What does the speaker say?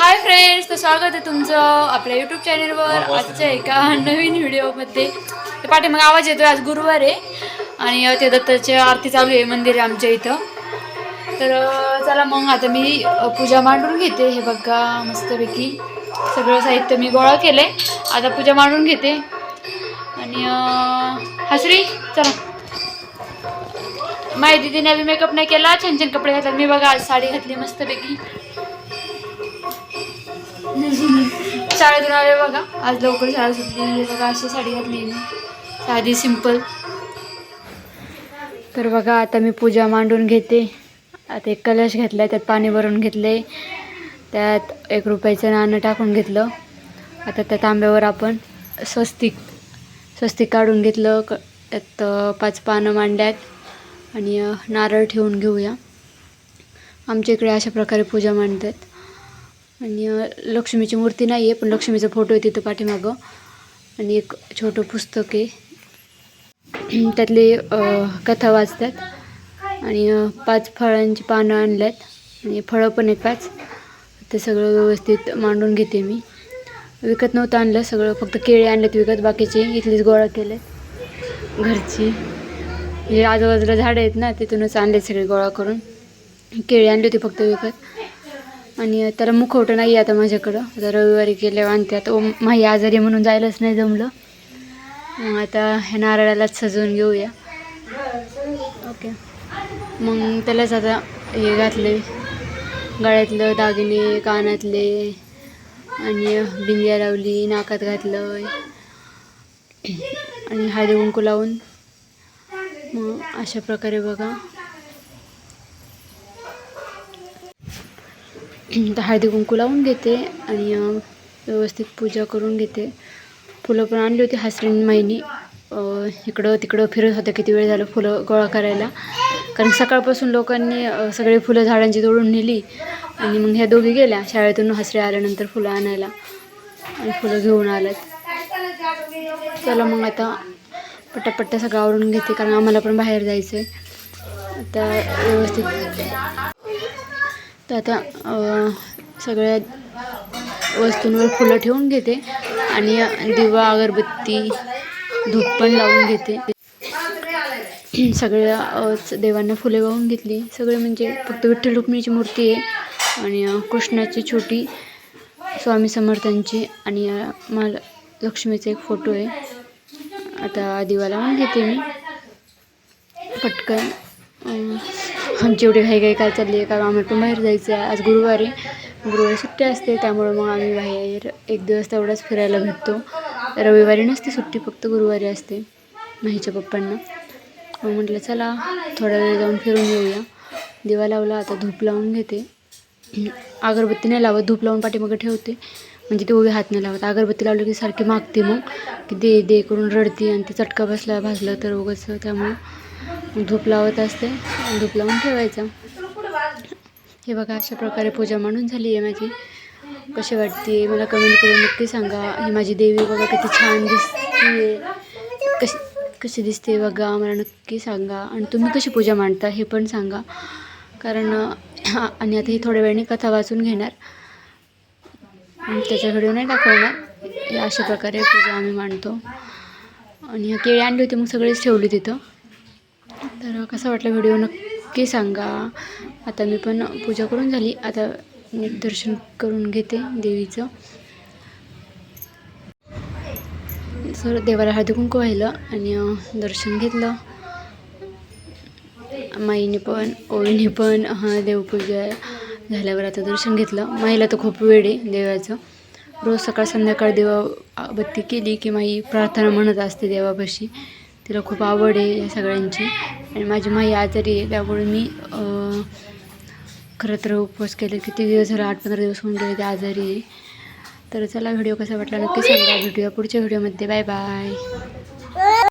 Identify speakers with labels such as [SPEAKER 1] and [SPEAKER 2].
[SPEAKER 1] Hi friends तर स्वागत आहे तुमचं आपल्या यूट्यूब चॅनलवर आजच्या एका नवीन व्हिडिओमध्ये ते पाठीमागे आवाज येतोय आज गुरुवार आहे. आणि ते दत्ताची आरती चालू आहे मंदिर आहे आमच्या इथं. तर चला मग आता मी पूजा मांडून घेते. हे बघा मस्तपैकी सगळं साहित्य मी गोळा केलं आहे आता पूजा मांडून घेते. आणि हसरी चला. माझ्या दिदीने अजून मेकअप नाही केला छान छान कपडे घातले. मी बघा आज साडी घातली मस्तपैकी. शाळेतून आले बघा. आज लवकर शाळा सुटली बघा अशी साडी घातली मी. साधी सिंपल तर बघा आता मी पूजा मांडून घेते. आता एक कलश घेतला त्यात पाणी भरून घेतले त्यात एक रुपयाचं नाणं टाकून घेतलं. आता त्या तांब्यावर आपण स्वस्तिक स्वस्तिक काढून घेतलं. क त्यात पाच पानं मांड्यात आणि नारळ ठेवून घेऊया. आमच्या इकडे अशा प्रकारे पूजा मांडतात. आणि लक्ष्मीची मूर्ती नाही आहे पण लक्ष्मीचा फोटो आहे तिथं पाठीमागं. आणि एक छोटं पुस्तक आहे. त्यातली कथा वाचतात. आणि पाच फळांची पानं आणल्यात. आणि फळं पण आहेत पाच. ते सगळं व्यवस्थित मांडून घेते मी. विकत नव्हतं आणलं सगळं फक्त केळी आणलेत विकत. बाकीचे इथलीच गोळा केले घरची. हे आजूबाजूला झाडं आहेत ना तिथूनच आणले सगळे गोळा करून. केळी आणली होती फक्त विकत. आणि त्याला मुखवटं नाही आहे आता माझ्याकडं. आता रविवारी गेल्यावर आणतात ओ माही आजारी म्हणून जायलाच नाही जमलं. मग आता ह्या नारळालाच सजवून घेऊया. ओके. मग त्यालाच आता हे घातले गळ्यातलं दागिने कानातले आणि बिंदिया लावली नाकात घातलं आणि हळदी कुंकू लावून. मग अशा प्रकारे बघा. तर हळदी कुंकू लावून घेते आणि व्यवस्थित पूजा करून घेते. फुलं पण आणली होती हसरीन माईनी. इकडं तिकडं फिरत होत्या किती वेळ झालं फुलं गोळा करायला. कारण सकाळपासून लोकांनी सगळी फुलं झाडांची तोडून नेली आणि मग ह्या दोघी गेल्या. शाळेतून हसरे आल्यानंतर फुलं आणायला आणि फुलं घेऊन आल्यात. चला मग आता पटापट्टा सगळं आवरून घेते कारण आम्हाला पण बाहेर जायचं आहे आता व्यवस्थित तर आता सगळ्या वस्तूंवर फुलं ठेवून घेते आणि दिवा अगरबत्ती धूप पण लावून घेते. सगळ्या देवांना फुले वाहून घेतली. सगळे म्हणजे फक्त विठ्ठल रुक्मिणीची मूर्ती आहे आणि कृष्णाची छोटी स्वामी समर्थांची आणि मला लक्ष्मीचा एक फोटो आहे. आता दिवा लावून घेते मी. पटकन अं, आमची एवढी घाई घाई काय चालली आहे कारण आम्हाला पण बाहेर जायचं आहे. आज गुरुवारी. गुरुवारी सुट्टी असते त्यामुळं मग आम्ही बाहेर एक दिवस तेवढाच फिरायला भेटतो. रविवारी नसते सुट्टी फक्त गुरुवारी असते. माहीच्या पप्पांना. मग म्हटलं चला थोडा वेळ जाऊन फिरून येऊया. दिवा लावला आता धूप लावून घेते. अगरबत्ती नाही लावत धूप लावून पाठीमागं ठेवते. म्हणजे ते उभे हात नाही लावत. अगरबत्ती लावली की सारखी मागते मग. की दे दे करून रडते आणि ते चटका बसला भाजला तर उगाच त्यामुळं धूप लावत असते. धूप लावून ठेवायचं. हे बघा अशा प्रकारे पूजा मांडून झाली आहे माझी. कशी वाटते? मला कमेंट करून नक्की सांगा. ही माझी देवी बघा किती छान दिसते कशी कशी दिसते बघा मला नक्की सांगा. आणि तुम्ही कशी पूजा मांडता हे पण सांगा. कारण आणि आता ही थोड्या वेळाने कथा वाचून घेणार. त्याच्याकडे व्हिडिओ नाही दाखवणार. या अशा प्रकारे पूजा आम्ही मांडतो. आणि ह्या केळी आणली होती मग सगळीच ठेवली तिथं. तर कसा वाटला व्हिडिओ नक्की सांगा. आता मी पण पूजा करून झाली. आता नीट दर्शन करून घेते देवीचं. सर देवाला हळदी कुंकू व्हायलं आणि दर्शन घेतलं. माईने पण ओळीने पण देवपूजा झाल्यावर आता दर्शन घेतलं. माईला तर खूप वेळ आहे देवाचं. रोज सकाळ संध्याकाळ देवा बत्ती केली की माई प्रार्थना म्हणत असते देवापाशी. तिला खूप आवड आहे या सगळ्यांची. आणि माझी माई आजारी आहे त्यामुळे मी खरं तर उपवास केले किती दिवस झाला आठ पंधरा दिवस होऊन गेले ते आजारी आहे. तर चला व्हिडिओ कसा वाटला नक्की सांगा. व्हिडिओ पुढच्या व्हिडिओमध्ये. Bye bye.